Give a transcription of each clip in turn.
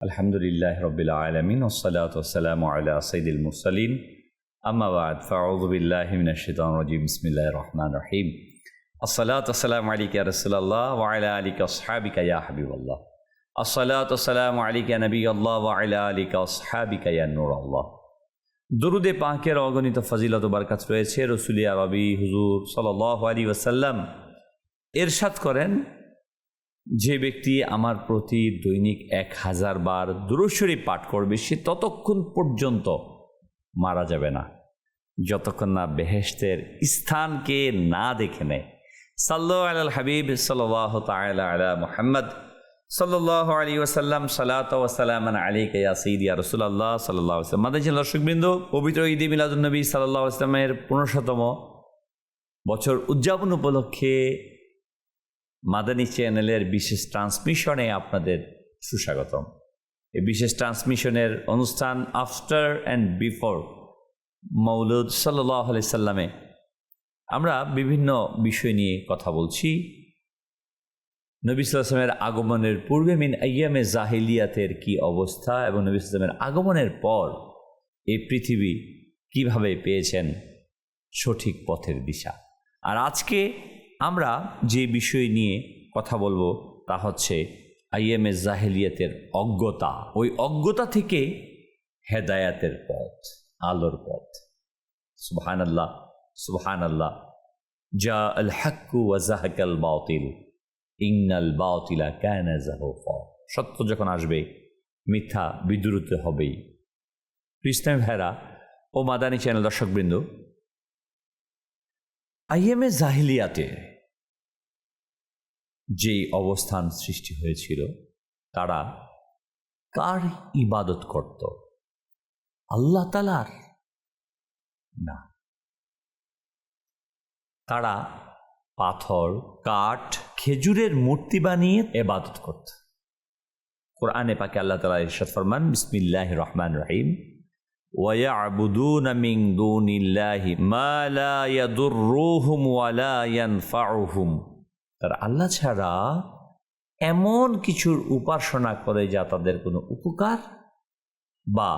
الحمد لله رب العالمين والصلاة والسلام على سيد المرسلين أما بعد فأعوذ بالله من الشيطان الرجيم بسم الله الرحمن الرحيم الصلاة والسلام عليك يا رسول الله وعلى آلك وأصحابك يا حبيب الله الصلاة والسلام عليك يا نبي الله وعلى آلك وأصحابك يا نور الله দরুদে পাকের অগণিত ফজিলত ও বারকাত রয়েছে রসুলিয়া রবি হুজুর সাল্লাহ আলী ওয়াসাল্লাম এরশাদ করেন যে ব্যক্তি আমার প্রতি দৈনিক এক হাজার বার দুরস্বরী পাঠ করবে, সে ততক্ষণ পর্যন্ত মারা যাবে না। যতক্ষণ না বেহেস্তের স্থানকে না দেখে নেয়। সাল্লাহ আল হাবিব সাল্লাহ তালা মোহাম্মদ সাল্লাহ আলী ওসাল্লাম সালাত ওসালাম কেয়া সঈদ ইয়া রসুল্লাহ সাল্লাহ আসলাম মাদাজ দর্শকবৃন্দ, পবিত্র ঈদ মিলাদুলনবী সাল্লাহ আসলামের পনেরোশতম বছর উদযাপন উপলক্ষে মাদানী চ্যানেলের বিশেষ ট্রান্সমিশনে আপনাদের সুস্বাগতম। এই বিশেষ ট্রান্সমিশনের অনুষ্ঠান আফটার অ্যান্ড বিফোর মৌলুদ সাল্লাহ আলি সাল্লামে। আমরা বিভিন্ন বিষয় নিয়ে কথা বলছি। নবী সাল্লামের আগমনের পূর্বে মিন আয়ামে জাহিলিয়াতের কি অবস্থা এবং নবী সাল্লামের আগমনের পর এই পৃথিবী কীভাবে পেয়েছেন সঠিক পথের দিশা। আর আজকে আমরা যে বিষয় নিয়ে কথা বলব তা হচ্ছে আইএমএস জাহেলিয়াতের অজ্ঞতা। ওই অজ্ঞতা থেকে হেদায়াতের পথ, আলোর পথ। সুবহান আল্লাহ সুবহান আল্লাহ যা আল হাক্কু ওয়াজাহাকাল বাতিল, ইন্নাল বাতিলা কানা জাহুফা। সত্য যখন আসবে, মিথ্যা বিদ্রুত হবেই। ইসলাম ভেরা ও মাদানী চ্যানেল দর্শকবৃন্দ আইএমএ জাহিলিয়াতে যে অবস্থান সৃষ্টি হয়েছিল, তারা কার ইবাদত করত? আল্লাহ তালার না। তারা পাথর, কাঠ, খেজুরের মূর্তি বানিয়ে এবাদত করত। কোরআনে পাকে আল্লাহ তালা ইরশাদ ফরমান বিসমিল্লাহ রহমান রহিম ويعبدون من دون الله ما لا يضرهم ولا ينفعهم তার আল্লাহ ছাড়া এমন কিছুর উপাসনা করে যা তাদের কোনো উপকার বা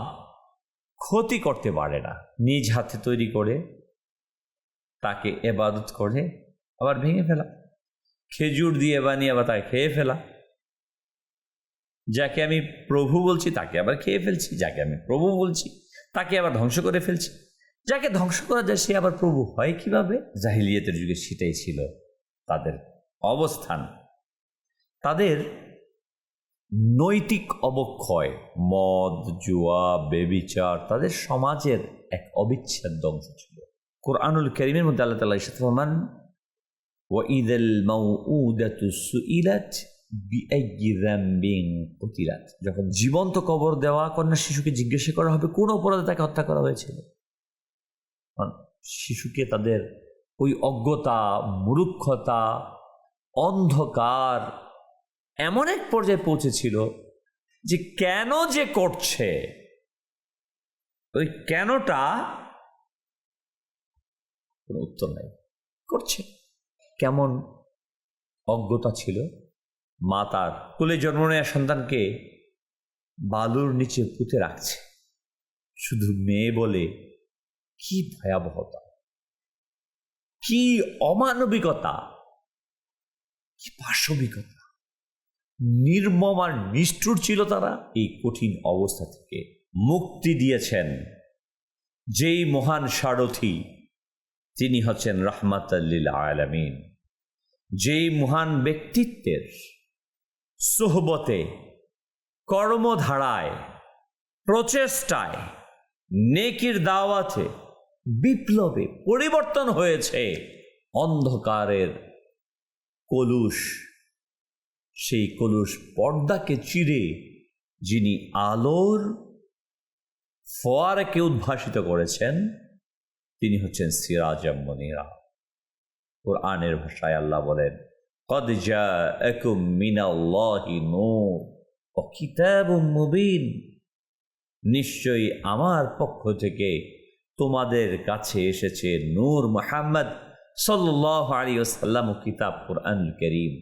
ক্ষতি করতে পারে না নিজ হাতে তৈরি করে তাকে এবাদত করে আবার ভেঙে ফেলা খেজুর দিয়ে বানিয়ে আবার তাকে খেয়ে ফেলা যাকে আমি প্রভু বলছি তাকে আবার খেয়ে ফেলছি যাকে আমি প্রভু বলছি তাকে আবার ধ্বংস করে ফেলছি। যাকে ধ্বংস করা যায়, সে আবার প্রভু হয় কীভাবে? জাহিলিয়াতের যুগে সেটাই ছিল তাদের অবস্থান। তাদের নৈতিক অবক্ষয়, মদ, জুয়া, বেবিচার তাদের সমাজের এক অবিচ্ছেদ্য অংশ ছিল। কোরআনুল করিমের মধ্যে আল্লাহ তালা ইসাফরমান ওয়াইদুল মাউউদাতু সুইলাত যখন জীবন্ত কবর দেওয়া কন্যা শিশুকে জিজ্ঞাসা করা হবে, কোন অপরাধে তাকে হত্যা করা হয়েছিল? শিশুকে তাদের ওই অজ্ঞতা, মূর্খতা, অন্ধকার এমন এক পর্যায়ে পৌঁছেছিল যে কেন যে করছে, ওই কেনটা কোনো উত্তর নাই। করছে। কেমন অজ্ঞতা ছিল? মা তার কোলে জন্ম নেওয়া সন্তানকে বালুর নিচে পুঁতে রাখছে। শুধু মেয়ে বলে কি ভয়াবহতা? কি অমানবিকতা? কি পাশবিকতা নির্মম আর নিষ্ঠুর ছিল তারা। এই কঠিন অবস্থা থেকে মুক্তি দিয়েছেন যেই মহান সারথী। তিনি হচ্ছেন রহমাতাল্লিল আলামিন। যেই মহান ব্যক্তিত্বের সোহবতে, কর্মধারায়, প্রচেষ্টায়, নেকির দাওয়াতে বিপ্লবে পরিবর্তন হয়েছে। অন্ধকারের কলুষ, সেই কলুষ পর্দাকে চিরে যিনি আলোর ফোয়ারাকে উদ্ভাসিত করেছেন, তিনি হচ্ছেন সিরাজ মনিরা কোরআনের ভাষায় আল্লাহ বলেন قد جاءكم من الله نور وكتاب مبين নিশ্চয়ই আমার পক্ষ থেকে তোমাদের কাছে এসেছে নূর মোহাম্মদ সাল্লাহ আলী ওসাল্লাম কিতাব কোরআন করিম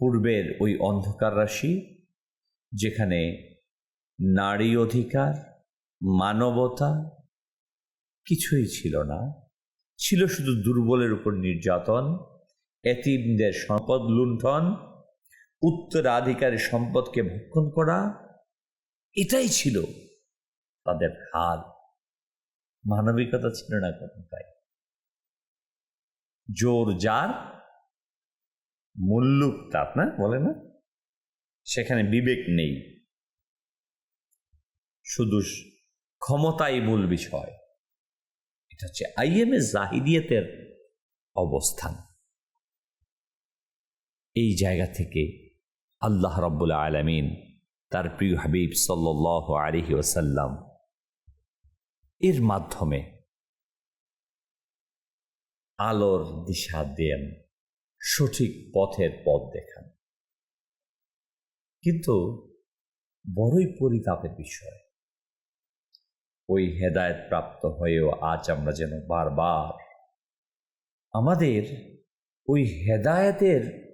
পূর্বের ওই অন্ধকার রাশি যেখানে নারী অধিকার মানবতা কিছুই ছিল না ছিল শুধু দুর্বলের উপর নির্যাতন, এতিমদের সম্পদ লুণ্ঠন, উত্তরাধিকারী সম্পদকে ভক্ষণ করা, এটাই ছিল তাদের হাল। মানবিকতা ছিল না কোথায় জোর যার মুল্লুক তার, না? বলে না? সেখানে বিবেক নেই। শুধু ক্ষমতাই মূল বিষয়। এটা হচ্ছে আইএমএ জাহিদিয়তের অবস্থান। এই জায়গা থেকে আল্লাহ রব্বুল আলমিন তার প্রিয় হাবিব সাল্লাহ আলহি ওসাল্লাম এর মাধ্যমে আলোর দিশা দেন, সঠিক পথের পথ দেখান। কিন্তু বড়ই পরিতাপের বিষয় ওই হেদায়ত প্রাপ্ত হয়েও আজ আমরা যেন বারবার আমাদের ওই হেদায়েতের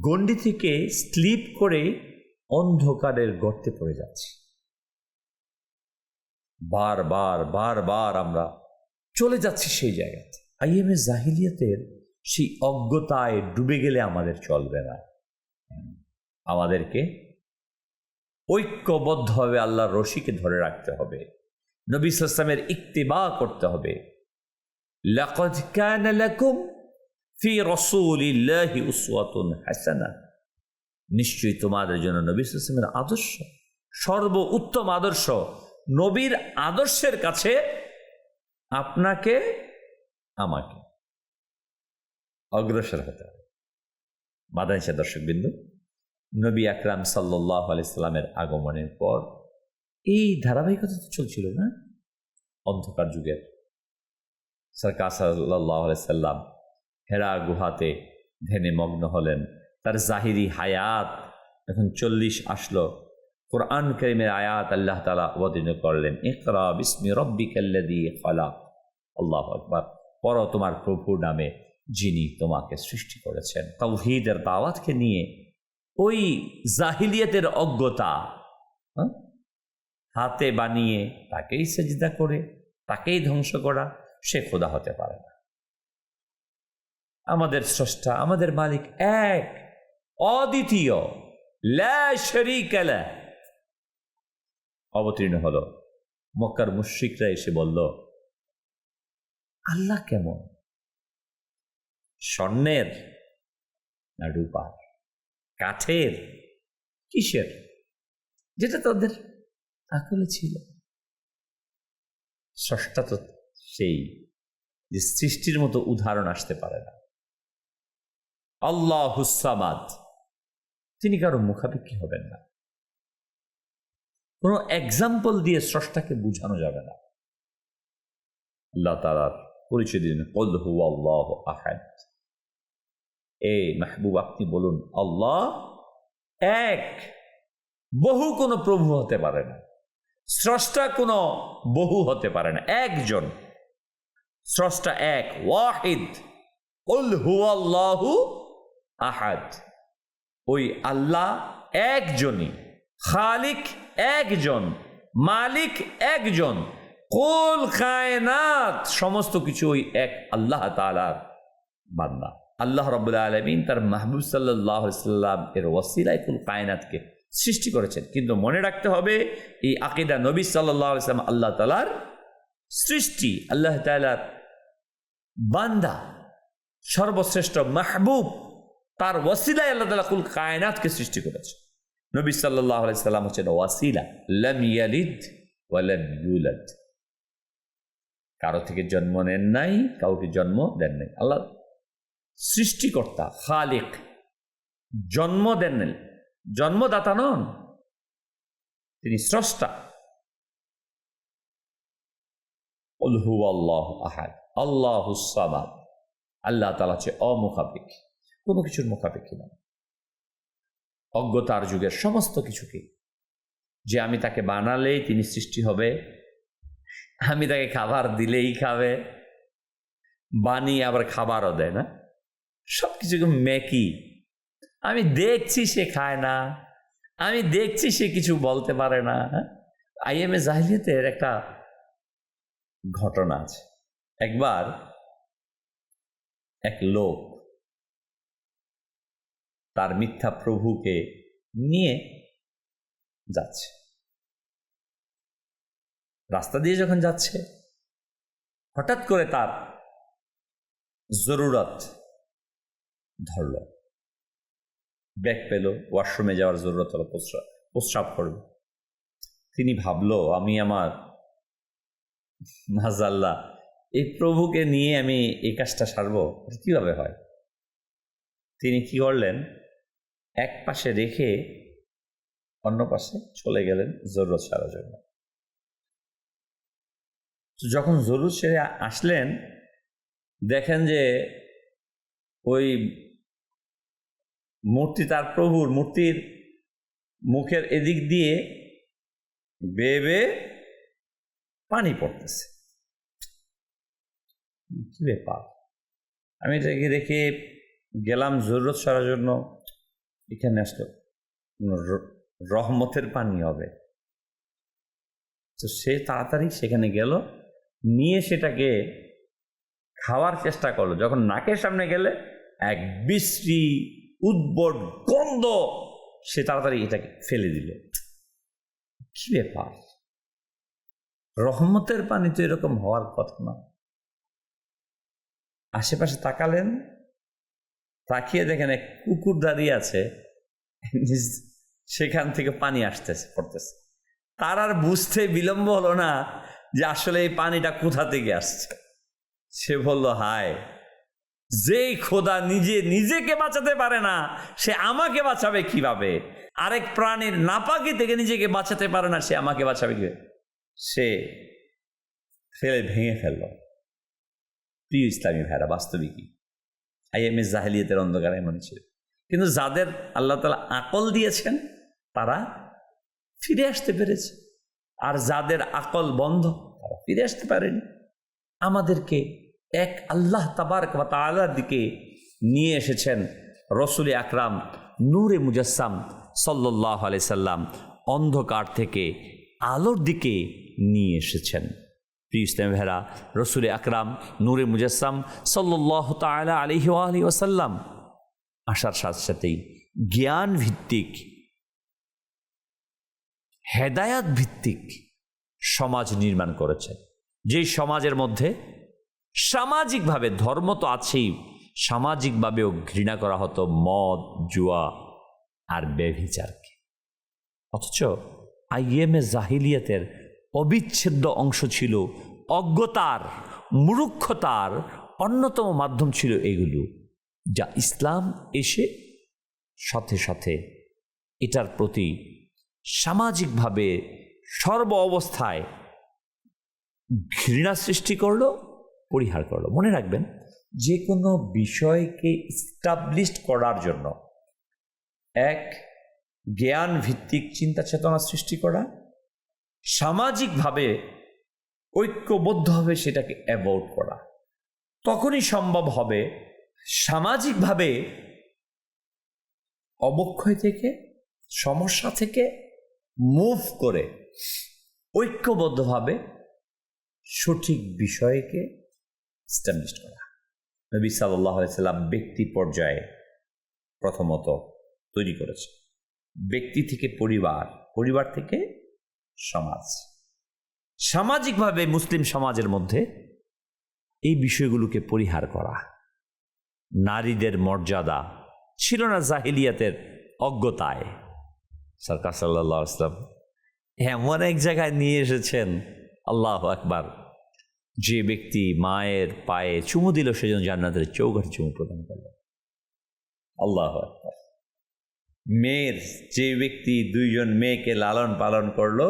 গণ্ডি থেকে স্লিপ করে অন্ধকারের গর্তে পড়ে যাচ্ছি। বারবার বারবার আমরা চলে যাচ্ছি সেই জায়গাতে। আইএমএ জাহিলিয়াতের সেই অজ্ঞতায় ডুবে গেলে আমাদের চলবে না। আমাদেরকে ঐক্যবদ্ধ ঐক্যবদ্ধভাবে আল্লাহর রশিকে ধরে রাখতে হবে। নবী সাল্লামের ইক্তিবা করতে হবে। ফি হাসানা নিশ্চয়ই তোমাদের জন্য নবী সাল্লামের আদর্শ সর্ব উত্তম আদর্শ নবীর আদর্শের কাছে আপনাকে, আমাকে। অগ্রসর হতে হবে। মাদানিসা দর্শক বিন্দু নবী আকরাম সাল্লাহ আলাইসাল্লামের আগমনের পর এই ধারাবাহিকতা তো চলছিল, না? অন্ধকার যুগের সরকার সাল্লাম হেরা গুহাতে ধ্যানে মগ্ন হলেন। তার জাহিরি হায়াত এখন চল্লিশ আসলো। কোরআন করিমের আয়াত আল্লাহ তালা অবতীর্ণ করলেন। ইকরা বিস্মি রব্বি কাল্লাদি খালাক। আল্লাহ আকবার। পর তোমার প্রভুর নামে যিনি তোমাকে সৃষ্টি করেছেন। তৌহিদের দাওয়াতকে নিয়ে ওই জাহিলিয়তের অজ্ঞতা হ্যাঁ? হাতে বানিয়ে তাকেই সেজদা করে, তাকেই ধ্বংস করা, সে খোদা হতে পারে না। আমাদের স্রষ্টা, আমাদের মালিক এক, অদ্বিতীয়। অবতীর্ণ হলো। মক্কার মুশ্রিকরা এসে বলল, আল্লাহ কেমন? স্বর্ণের না রূপার? কাঠের? কিসের? যেটা তাদের আকলে ছিল। স্রষ্টা তো সেই যে সৃষ্টির মতো উদাহরণ আসতে পারে না। আল্লাহ হুসামাদ তিনি কারও মুখাপেক্ষি হবেন না। কোনো এক্সাম্পল দিয়ে স্রষ্টাকে বোঝানো যাবে না। আল্লাহ তালার পরিচয় দিন কল হু আল্লাহ আহাদ। এ মাহবুব, আপনি বলুন, আল্লাহ এক, বহু কোনো প্রভু হতে পারে না। স্রষ্টা কোনো বহু হতে পারে না। একজন। স্রষ্টা এক, ওয়াহিদ। উল হুয়াল্লাহু আহাদ। ওই আল্লাহ একজনই। খালিক একজন। মালিক একজন। কোল কায়নাত। সমস্ত কিছু ওই এক আল্লাহ তালার বান্দা। আল্লাহ রবুল্লা আলমিন তার মাহবুব সাল্লাহ সাল্লাম এর ওয়াসিলায় কুল কায়নাতকে সৃষ্টি করেছেন। কিন্তু মনে রাখতে হবে, এই আকিদা নবী সাল্লাহ ইসলাম আল্লাহ তালার সৃষ্টি, আল্লাহ তালার বান্দা, সর্বশ্রেষ্ঠ মাহবুব, তার ওয়াসিলায় আল্লাহ তালা কুল কায়নাতকে সৃষ্টি করেছে। নবী সাল্লাহ সাল্লাম হচ্ছেন ওয়াসিলা, লাম ইয়ালিদ কারও থেকে জন্ম নেন নাই, কাউকে জন্ম দেন নাই। আল্লাহ সৃষ্টিকর্তা, খালিক, জন্ম দেন নাই। জন্মদাতা নন, তিনি স্রষ্টা। উলহু আল্লাহ আহাদ আল্লাহ হুসামাদ আল্লাহ তালা হচ্ছে অমুখাপেক্ষী, কোনো কিছুর মুখাপেক্ষী নয় অজ্ঞতার যুগের সমস্ত কিছুকে যে আমি তাকে বানালেই তিনি সৃষ্টি হবে, আমি তাকে খাবার দিলেই খাবে, বানিয়ে আবার খাবারও দেয় না সব কিছু ম্যাকি আমি দেখছি সে খায় না, আমি দেখছি সে কিছু বলতে পারে না। আইএমএ জাহিলিয়াতের একটা ঘটনা আছে। একবার এক লোক তার মিথ্যা প্রভুকে নিয়ে যাচ্ছে। রাস্তা দিয়ে যখন যাচ্ছে, হঠাৎ করে তার জরুরত ধরল। ব্যাগ পেল ওয়াশরুমে যাওয়ার জরুরত হলো প্রস্রাব প্রস্রাব করবে তিনি ভাবলো, আমি আমার মাজাল্লাহ এই প্রভুকে নিয়ে আমি এই কাজটা সারবো কীভাবে হয়? তিনি কি করলেন, এক পাশে রেখে অন্য পাশে চলে গেলেন জরুরত সারার জন্য। যখন জরুর সেরে আসলেন, দেখেন যে ওই মূর্তি তার প্রভুর মূর্তির মুখের এদিক দিয়ে বেয়ে বেয়ে পানি পড়তেছে। কি ব্যাপার? আমি এটাকে রেখে গেলাম জরুরত সারার জন্য। এখানে আসলো রহমতের পানি হবে। তো সে তাড়াতাড়ি সেখানে গেল, নিয়ে সেটাকে খাওয়ার চেষ্টা করল। যখন নাকের সামনে গেলে এক বিশ্রী উদ্ভট গন্ধ। সে তাড়াতাড়ি এটাকে ফেলে দিল। কি ব্যাপার? রহমতের পানি তো এরকম হওয়ার কথা না। আশেপাশে তাকালেন, তাকিয়ে দেখেন এক কুকুর দাঁড়িয়ে আছে, সেখান থেকে পানি আসতেছে, পড়তেছে। তার আর বুঝতে বিলম্ব হলো না যে আসলে এই পানিটা কোথা থেকে আসছে। সে বলল, হায় যেই খোদা নিজে নিজেকে বাঁচাতে পারে না, সে আমাকে বাঁচাবে কীভাবে? আরেক প্রাণীর নাপাকি থেকে নিজেকে বাঁচাতে পারে না, সে আমাকে বাঁচাবে কি সে ফেলে ভেঙে ফেলল। প্রিয় ইসলামী ভাইরা বাস্তবিকই। আইএমএস জাহেলিয়তের অন্ধকার, এমন ছিল। কিন্তু যাদের আল্লাহ তালা আকল দিয়েছেন, তারা ফিরে আসতে পেরেছে। আর যাদের আকল বন্ধ, তারা ফিরে আসতে পারেনি। আমাদেরকে এক আল্লাহ তাবার তালার দিকে নিয়ে এসেছেন রসুল আকরাম নূরে মুজাসাম সাল্লাহ আলি সাল্লাম অন্ধকার থেকে আলোর দিকে নিয়ে এসেছেন। প্রিয় ইসলাম ভেরা রসুল আকরাম নূরে মুজাসাম সাল্লাহ তালা আলহি আলি ওসাল্লাম আসার সাথে সাথেই জ্ঞান ভিত্তিক হেদায়াত ভিত্তিক সমাজ নির্মাণ করেছেন। যেই সমাজের মধ্যে সামাজিকভাবে, ধর্ম তো আছেই, সামাজিকভাবেও ঘৃণা করা হতো মদ, জুয়া আর ব্যভিচারকে। অথচ আইএমএ জাহিলিয়াতের অবিচ্ছেদ্য অংশ ছিল অজ্ঞতার, মূর্খতার অন্যতম মাধ্যম ছিল এগুলো, যা ইসলাম এসে সাথে সাথে এটার প্রতি সামাজিকভাবে সর্ব অবস্থায় ঘৃণা সৃষ্টি করল পরিহার করল। মনে রাখবেন যে কোনো বিষয়কে স্টাবলিশড করার জন্য এক জ্ঞান ভিত্তিক চিন্তা চেতনা সৃষ্টি করা, সামাজিকভাবে ঐক্যবদ্ধভাবে সেটাকে অ্যাভয়েড করা। তখনই সম্ভব হবে সামাজিকভাবে অবক্ষয় থেকে, সমস্যা থেকে মুভ করে ঐক্যবদ্ধভাবে সঠিক বিষয়কে স্টাবলিশ করা। নবী সাল্লাহ সাল্লাম ব্যক্তি পর্যায়ে প্রথমত তৈরি করেছে ব্যক্তি থেকে পরিবার পরিবার থেকে সমাজ। সামাজিকভাবে মুসলিম সমাজের মধ্যে এই বিষয়গুলোকে পরিহার করা। নারীদের মর্যাদা ছিল না জাহিলিয়াতের অজ্ঞতায়। সরকার সাল্লাহ আসলাম এমন এক জায়গায় নিয়ে এসেছেন, আল্লাহ একবার যে ব্যক্তি মায়ের পায়ে চুমু দিল সেজন্য জান্নাতের চৌঘাটে চুমু প্রদান করল। আল্লাহ মেয়ের, যে ব্যক্তি দুইজন মেয়েকে লালন পালন করল,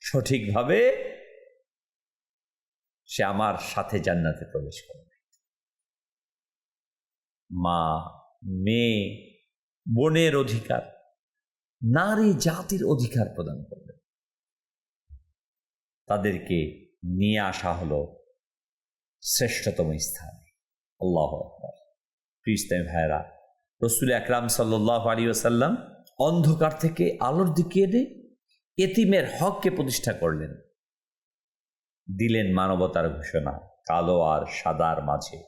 সঠিকভাবে সে আমার সাথে জান্নাতে প্রবেশ করবে মা, মেয়ে, বোনের অধিকার, নারী জাতির অধিকার প্রদান করবে তাদেরকে নিয়ে আসা হলো শ্রেষ্ঠতম স্থানে। আল্লাহ আকবর। প্রিস্তামী ভাইরা রসুল আকরাম সাল্লাহ আলী অন্ধকার থেকে আলোর দিকে এনে এতিমের হককে প্রতিষ্ঠা করলেন। দিলেন মানবতার ঘোষণা, কালো আর সাদার মাঝে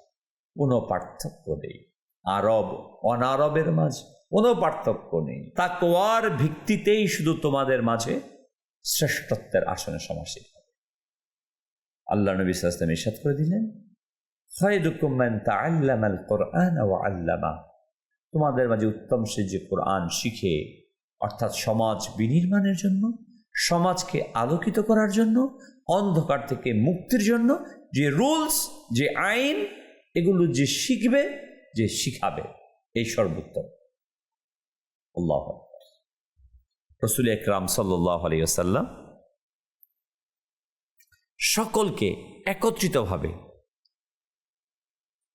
কোনো পার্থক্য নেই। আরব অনারবের মাঝে কোনো পার্থক্য নেই। তাকওয়ার ভিত্তিতেই শুধু তোমাদের মাঝে শ্রেষ্ঠত্বের আসনে সমাসীন হবে আল্লাহ নবী সাল্লাম ইসাদ করে দিলেন আল কোরআন তোমাদের মাঝে উত্তম সে যে কোরআন শিখে, অর্থাৎ সমাজ বিনির্মাণের জন্য, সমাজকে আলোকিত করার জন্য, অন্ধকার থেকে মুক্তির জন্য, যে রুলস, যে আইন, এগুলো যে শিখবে, যে শিখাবে, এই সর্বোত্তম। আল্লাহ রসুল একরাম সাল্লাহ আলিয়াল্লাম সকলকে একত্রিতভাবে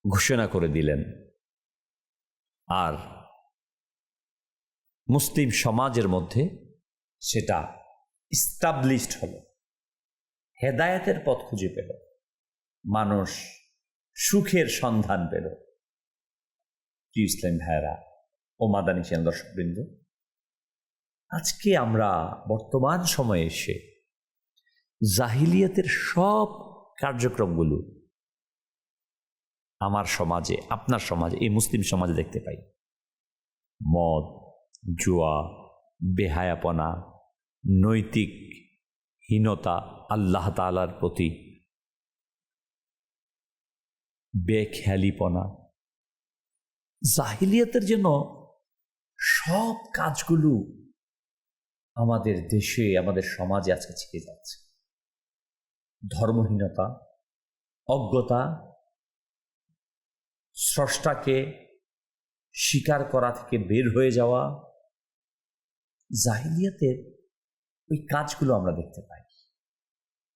ঘোষণা করে দিলেন। আর মুসলিম সমাজের মধ্যে সেটা ইস্টাবলিশড হলো। হেদায়েতের পথ খুঁজে পেল। মানুষ সুখের সন্ধান পেল। প্রিয় ইসলাম ভাইরা ও মাদানী চেন দর্শকবৃন্দ, আজকে আমরা বর্তমান সময়ে এসে জাহিলিয়াতের সব কার্যক্রমগুলো আমার সমাজে, আপনার সমাজে, এই মুসলিম সমাজে দেখতে পাই। মদ, জুয়া, বেহায়াপনা, নৈতিক হীনতা আল্লাহ তালার প্রতি বেখেয়ালিপনা। জাহিলিয়াতের জন্য সব কাজগুলো আমাদের দেশে, আমাদের সমাজে আজকে ছিঁড়ে যাচ্ছে। ধর্মহীনতা, অজ্ঞতা, স্রষ্টাকে স্বীকার করা থেকে বের হয়ে যাওয়া, জাহিলিয়াতের ওই কাজগুলো আমরা দেখতে পাই।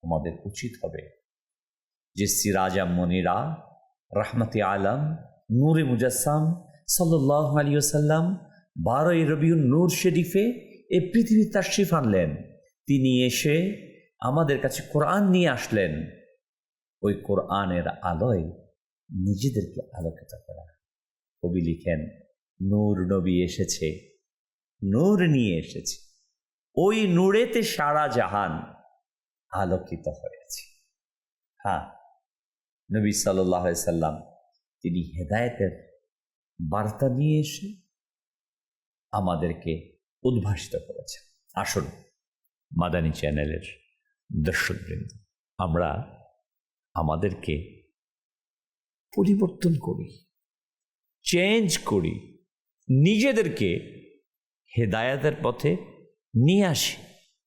আমাদের উচিত হবে যে সিরাজা মনিরা, রাহমাতি আলম, নূরে মুজাসসাম সাল্লাহ আলিয়াল্লাম বারোই রবিউল নূর শরীফে এ পৃথিবীর তার শিফ আনলেন। তিনি এসে আমাদের কাছে কোরআন নিয়ে আসলেন, ওই কোরআনের আলোয় নিজেদেরকে আলোকিত করা। কবি লিখেন, নূর নবী এসেছে, নূর নিয়ে এসেছে, ওই নূরেতে সারা জাহান আলোকিত হয়েছে। হ্যাঁ নবী সাল্লাম তিনি হেদায়েতের বার্তা নিয়ে এসে আমাদেরকে উদ্ভাসিত করেছেন। আসুন, মাদানী চ্যানেলের দর্শকবৃন্দ আমরা আমাদেরকে পরিবর্তন করি চেঞ্জ করি, নিজেদেরকে হেদায়াতের পথে নিয়ে আসি।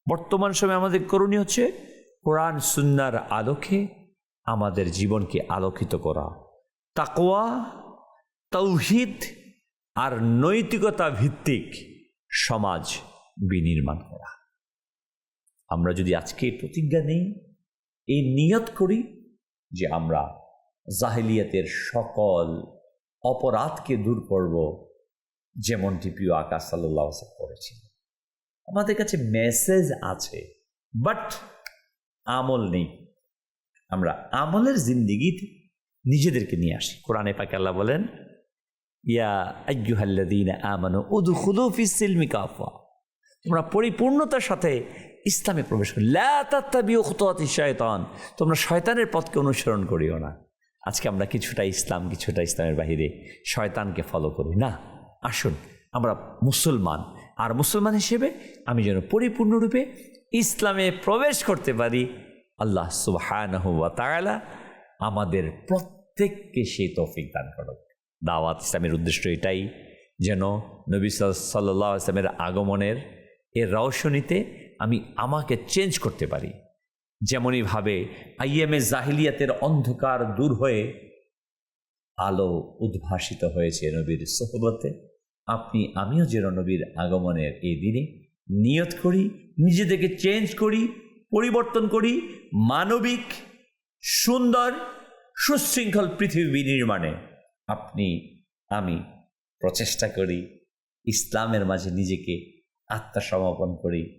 বর্তমান সময়ে আমাদের করণীয় হচ্ছে কোরআন, সুন্নার আলোকে আমাদের জীবনকে আলোকিত করা। তাকোয়া তৌহিদ আর নৈতিকতা ভিত্তিক সমাজ বিনির্মাণ করা। আমরা যদি আজকে প্রতিজ্ঞা নেই, এই নিয়ত করি যে আমরা জাহিলিয়াতের সকল অপরাধকে দূর করব, যেমনটি প্রিয় আকাশ সাল্লাহ করেছিল আমাদের কাছে মেসেজ আছে বাট আমল নেই। আমরা আমলের জিন্দিগিতে নিজেদেরকে নিয়ে আসি। কোরআনে পাকে আল্লাহ বলেন, ইয়া আজ্জুহাল্লাদিন আমানু উদখুলু ফিস সিলমি কাফা। তোমরা পরিপূর্ণতার সাথে ইসলামে প্রবেশ করো। শয়তান তোমরা শয়তানের পথকে অনুসরণ করিও না। আজকে আমরা কিছুটা ইসলাম, কিছুটা ইসলামের বাহিরে শয়তানকে ফলো করি। না, আসুন, আমরা মুসলমান। আর মুসলমান হিসেবে আমি যেন পরিপূর্ণরূপে ইসলামে প্রবেশ করতে পারি। আল্লাহ তাআলা আমাদের প্রত্যেককে সেই তৌফিক দান করুক। দাওয়াত ইসলামের উদ্দেশ্য এটাই, যেন নবী সাল্লাহ ইসলামের আগমনের এর রওশনীতে আমি আমাকে চেঞ্জ করতে পারি। যেমনইভাবে আইএমএ জাহিলিয়াতের অন্ধকার দূর হয়ে আলো উদ্ভাসিত হয়েছে নবীর সোহবতে। আপনি, আমিও যেন নবীর আগমনের এই দিনে নিয়ত করি, নিজেদেরকে চেঞ্জ করি, পরিবর্তন করি, মানবিক, সুন্দর, সুশৃঙ্খল পৃথিবী নির্মাণে আপনি, আমি প্রচেষ্টা করি, ইসলামের মাঝে নিজেকে আত্মসমর্পণ করি।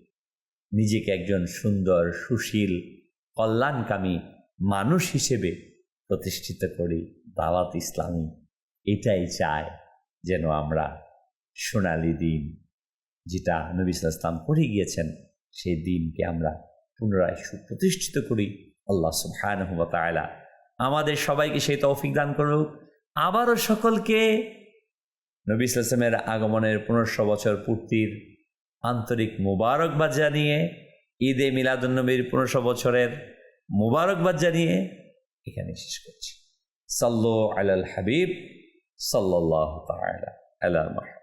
নিজেকে একজন সুন্দর, সুশীল, কল্যাণকামী মানুষ হিসেবে প্রতিষ্ঠিত করি দাওয়াত ইসলামী। এটাই চায় যেন আমরা সোনালি দিন, যেটা নবী ইসলাম করে গিয়েছেন, সেই দিনকে আমরা পুনরায় সুপ্রতিষ্ঠিত করি। আল্লাহ সুবহানাহু ওয়া আমাদের সবাইকে সেই তৌফিক দান করুক। আবারও সকলকে নবী ইসলামের আগমনের পনেরোশো বছর পূর্তির আন্তরিক মুবারকবাদ জানিয়ে ঈদে মিলাদুন্নবীর পনেরোশো বছরের মুবারকবাদ জানিয়ে এখানে শেষ করছি। সাল্লো আলাল হাবিব সাল্লাহ আল্লাহ আলা